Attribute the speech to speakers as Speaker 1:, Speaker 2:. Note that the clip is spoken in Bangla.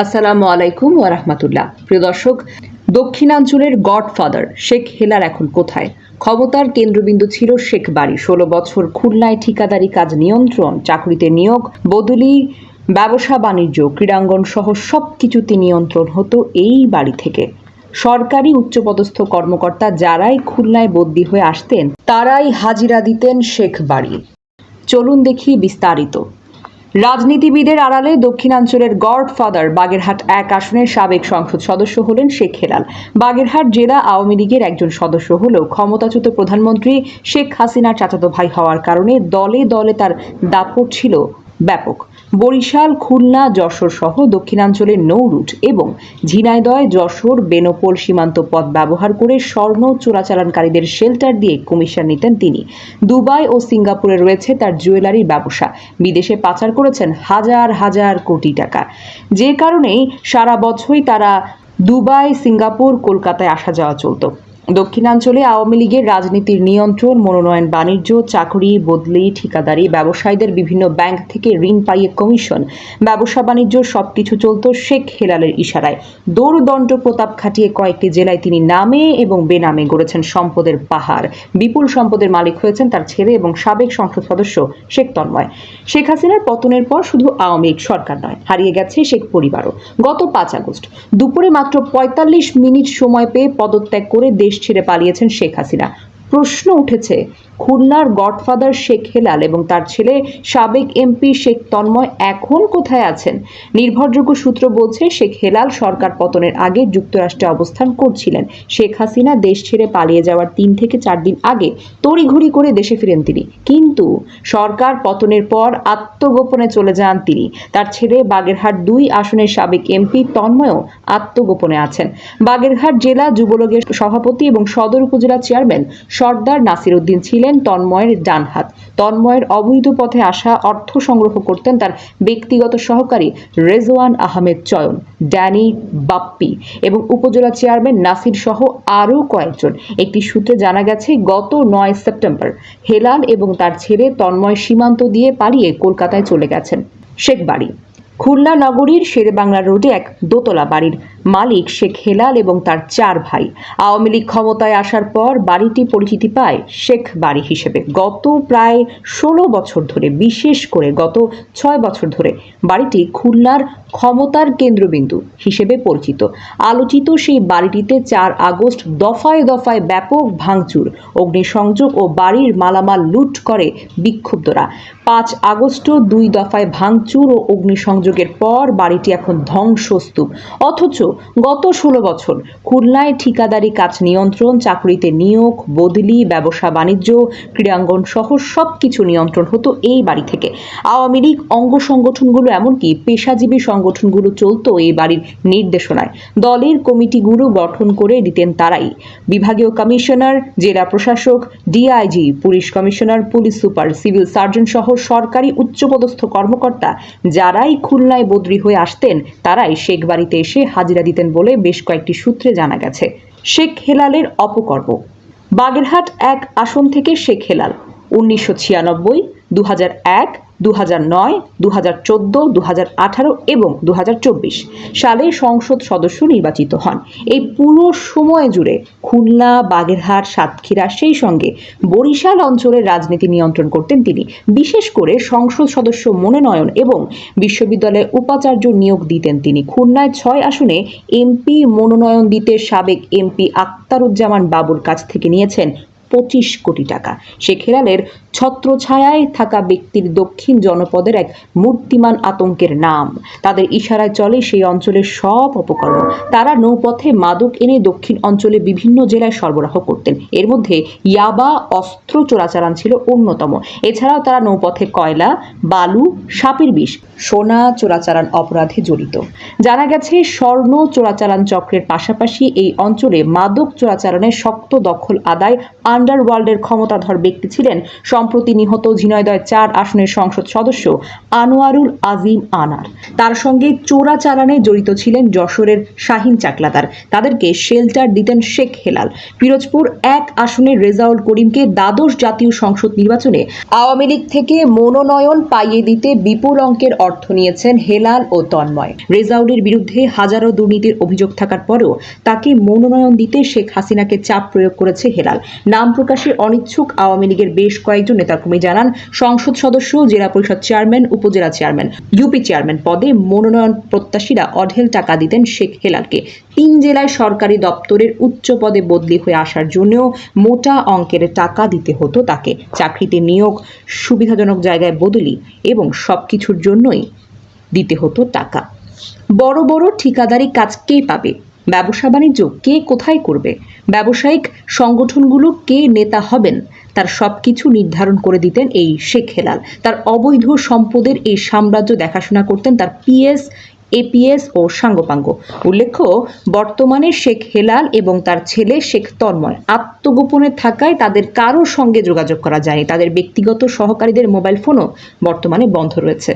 Speaker 1: আসসালামু আলাইকুম ওয়া রাহমাতুল্লাহ। প্রিয় দর্শক, দক্ষিণাঞ্চলের গডফাদার শেখ হেলাল এখন কোথায়? ক্ষমতার কেন্দ্রবিন্দু ছিল শেখ বাড়ি। ষোলো বছর খুলনায় ঠিকাদারি কাজ নিয়ন্ত্রণ, চাকরিতে নিয়োগ, বদলি, ব্যবসা, বাণিজ্য, ক্রীড়াঙ্গন সহ সব কিছুতে নিয়ন্ত্রণ হতো এই বাড়ি থেকে। সরকারি উচ্চপদস্থ কর্মকর্তা যারাই খুলনায় বদলি হয়ে আসতেন, তারাই হাজিরা দিতেন শেখ বাড়ি। চলুন দেখি বিস্তারিত। রাজনীতিবিদের আড়ালে দক্ষিণাঞ্চলের গডফাদার বাগেরহাট এক আসনের সাবেক সংসদ সদস্য হলেন শেখ হেলাল। বাগেরহাট জেলা আওয়ামী লীগের একজন সদস্য হলেও ক্ষমতাচ্যুত প্রধানমন্ত্রী শেখ হাসিনার চাচাতো ভাই হওয়ার কারণে দলে দলে তার দাপট ছিল ব্যাপক। বরিশাল, খুলনা, যশোর সহ দক্ষিণাঞ্চলের নৌরুট এবং ঝিনাইদয়, যশোর, বেনোপোল সীমান্ত পথ ব্যবহার করে স্বর্ণ চোরাচালানকারীদের শেল্টার দিয়ে কমিশন নিতেন তিনি। দুবাই ও সিঙ্গাপুরে রয়েছে তার জুয়েলারির ব্যবসা। বিদেশে পাচার করেছেন হাজার হাজার কোটি টাকা। যে কারণেই সারা বছরই তারা দুবাই, সিঙ্গাপুর, কলকাতায় আসা যাওয়া চলতো। দক্ষিণাঞ্চলে আওয়ামী লীগের রাজনীতির নিয়ন্ত্রণ, মনোনয়ন বাণিজ্য, চাকরি, বদলি, ঠিকাদারি, ব্যবসায়ীদের বিভিন্ন ব্যাংক থেকে ঋণ পাইয়ে কমিশন, ব্যবসা বাণিজ্য, সবকিছু চলত শেখ হেলালের ইশারায়। দৌড়দণ্ড প্রতাপ খাটিয়ে কয়েকটি জেলায় তিনি নামে এবং বেনামে গড়েছেন সম্পদের পাহাড়। বিপুল সম্পদের মালিক হয়েছেন তার ছেলে এবং সাবেক সংসদ সদস্য শেখ তন্ময়। শেখ হাসিনার পতনের পর শুধু আওয়ামী লীগ সরকার নয়, হারিয়ে গেছে শেখ পরিবারও। গত পাঁচ আগস্ট, দুপুরে মাত্র পঁয়তাল্লিশ মিনিট সময় পেয়ে পদত্যাগ করে দেশ ছেড়ে পালিয়েছেন শেখ হাসিনা। প্রশ্ন উঠেছে খুলনার গডফাদার শেখ হেলাল এবং তার ছেলে সাবেক এমপি শেখ তন্ময় এখন কোথায় আছেন? নির্ভরযোগ্য সূত্র বলছে, শেখ হেলাল সরকার পতনের আগে যুক্তরাষ্ট্রে অবস্থান করছিলেন। শেখ হাসিনা দেশ ছেড়ে পালিয়ে যাওয়ার তিন থেকে চার দিন আগে তড়িঘড়ি করে দেশে ফিরেন তিনি। কিন্তু সরকার পতনের পর আত্মগোপনে চলে যান তিনি। তার ছেলে বাগেরহাট দুই আসনের সাবেক এমপি তন্ময়ও আত্মগোপনে আছেন। বাগেরহাট জেলা যুবলীগের সভাপতি এবং সদর উপজেলা চেয়ারম্যান সর্দার নাসির উদ্দিন ছিলেন। তন্ময়ের ডান হাত তন্ময়ের অবৈধ পথে আসা অর্থ সংগ্রহ করতেন তার ব্যক্তিগত সহকারী রেজওয়ান আহমেদ চয়ন, ড্যানি বাপ্পি এবং উপজেলা চেয়ারম্যান নাসির সহ আরও কয়েকজন। একটি সূত্রে জানা গেছে, গত নয় সেপ্টেম্বর হেলাল এবং তার ছেলে তন্ময় সীমান্ত দিয়ে পালিয়ে কলকাতায় চলে গেছেন। শেখ বাড়ি। খুলনা নগরীর শেরেবাংলা রোডে এক দোতলা বাড়ির মালিক শেখ হেলাল এবং তার চার ভাই। আওয়ামী লীগ ক্ষমতায় আসার পর বাড়িটি পরিচিতি পায় শেখ বাড়ি হিসেবে। গত প্রায় ষোলো বছর ধরে, বিশেষ করে গত ছয় বছর ধরে, বাড়িটি খুলনার ক্ষমতার কেন্দ্রবিন্দু হিসেবে পরিচিত। আলোচিত সেই বাড়িটিতে চার আগস্ট দফায় দফায় ব্যাপক ভাঙচুর, অগ্নিসংযোগ ও বাড়ির মালামাল লুট করে বিক্ষুব্ধরা। পাঁচ আগস্ট দুই দফায় ভাঙচুর ও অগ্নিসংযোগের পর বাড়িটি এখন ধ্বংসস্তূপ। অথচ গত ষোলো বছর খুলনায় ঠিকাদারি কাজ নিয়ন্ত্রণ, চাকরিতে নিয়োগ, বদলি, ব্যবসা, বাণিজ্য, ক্রীড়াঙ্গন সহ সব কিছু নিয়ন্ত্রণ হতো এই বাড়ি থেকে। আওয়ামী লীগ অঙ্গ সংগঠনগুলো এমনকি পেশাজীবী সংগঠনগুলো চলতো এই বাড়ির নির্দেশনায়। দলের কমিটিগুলো গঠন করে দিতেন তারাই। বিভাগীয় কমিশনার, জেলা প্রশাসক, DIG, police commissioner, police super, civil surgeon সহ সরকারি উচ্চপদস্থ কর্মকর্তা যারাই খুলনায় বদলি হয়ে আসতেন, তারাই শেখ বাড়িতে এসে হাজিরা দিতেন বলে বেশ কয়েকটি সূত্রে জানা গেছে। শেখ হেলালের অপকর্ম। বাগেরহাট এক আসন থেকে শেখ হেলাল, উনিশশো ছিয়ানব্বই দু এক দু হাজার নয় দু চোদ্দ আঠারো এবং দু চব্বিশ সালে সংসদ সদস্য নির্বাচিত হন। এই পুরো সময় জুড়ে খুলনা, বাগেরহাট, সাতক্ষীরা সেই সঙ্গে বরিশাল অঞ্চলের রাজনীতি নিয়ন্ত্রণ করতেন তিনি। বিশেষ করে সংসদ সদস্য মনোনয়ন এবং বিশ্ববিদ্যালয়ে উপাচার্য নিয়োগ দিতেন তিনি। খুলনায় ছয় আসনে এমপি মনোনয়ন দিতে সাবেক এমপি আক্তারুজ্জামান বাবুর কাছ থেকে নিয়েছেন পঁচিশ কোটি টাকা। সে হেলালের ছত্রছায়ায় থাকা ব্যক্তির দক্ষিণ জনপদের এক মূর্তিমান আতঙ্কের নাম। তাদের ইশারায় চলে সেই অঞ্চলের সব অপকর্ম তারা নৌপথে মাদক এনে দক্ষিণ অঞ্চলে বিভিন্ন জেলায় সরবরাহ করতেন। এর মধ্যে ইয়াবা, অস্ত্র, চোরাচালান ছিল অন্যতম। এছাড়াও তারা নৌপথে কয়লা, বালু, সাপের বিষ, সোনা, চোরাচালান অপরাধে জড়িত। জানা গেছে, স্বর্ণ চোরাচালান চক্রের পাশাপাশি এই অঞ্চলে মাদক চোরাচালানের শক্ত দখল আদায় আন্ডারওয়ার্ল্ডের ক্ষমতাধর ব্যক্তি ছিলেন। সম্প্রতি নিহত ঝিনাইদহ চার আসনের সংসদ সদস্য আনোয়ারুল আজিম আনার। তার সঙ্গে চোরাচালানে জড়িত ছিলেন যশোরের শাহিন চাকলাদার। তাদেরকে শেল্টার দিতেন শেখ হেলাল। পিরোজপুর এক আসনের রেজাউল করিমকে দ্বাদশ জাতীয় সংসদ নির্বাচনে আওয়ামী লীগ থেকে মনোনয়ন পাইয়ে দিতে বিপুল অঙ্কের অর্থ নিয়েছেন হেলাল ও তন্ময়। রেজাউলের বিরুদ্ধে হাজারো দুর্নীতির অভিযোগ থাকার পরেও তাকে মনোনয়ন দিতে শেখ হাসিনাকে চাপ প্রয়োগ করেছে হেলাল। নাম প্রকাশে অনিচ্ছুক আওয়ামী লীগের বেশ কয়েকজন নেতাকর্মী জানান, সংসদ সদস্য, জেলা পরিষদ চেয়ারম্যান, উপজেলা চেয়ারম্যান, ইউপি চেয়ারম্যান পদে মনোনয়ন প্রত্যাশীরা অঢেল টাকা দিতেন শেখ হেলালকে। তিন জেলায় সরকারি দপ্তরের উচ্চ পদে বদলি হয়ে আসার জন্যও মোটা অঙ্কের টাকা দিতে হতো তাকে। চাকরিতে নিয়োগ সুবিধাজনক জায়গায় বদলি এবং সবকিছুর জন্যই দিতে হতো টাকা। বড় বড় ঠিকাদারি কাজ কে পাবে? ব্যবসা বাণিজ্য কে কোথায় করবে? ব্যবসায়িক সংগঠনগুলো কে নেতা হবেন? তার সব কিছু নির্ধারণ করে দিতেন এই শেখ হেলাল। তার অবৈধ সম্পদের এই সাম্রাজ্য দেখাশোনা করতেন তার পিএস, এপিএস ও সাঙ্গপাঙ্গ। উল্লেখ্য, বর্তমানে শেখ হেলাল এবং তার ছেলে শেখ তন্ময় আত্মগোপনে থাকায় তাদের কারোর সঙ্গে যোগাযোগ করা যায়নি। তাদের ব্যক্তিগত সহকারীদের মোবাইল ফোনও বর্তমানে বন্ধ রয়েছে।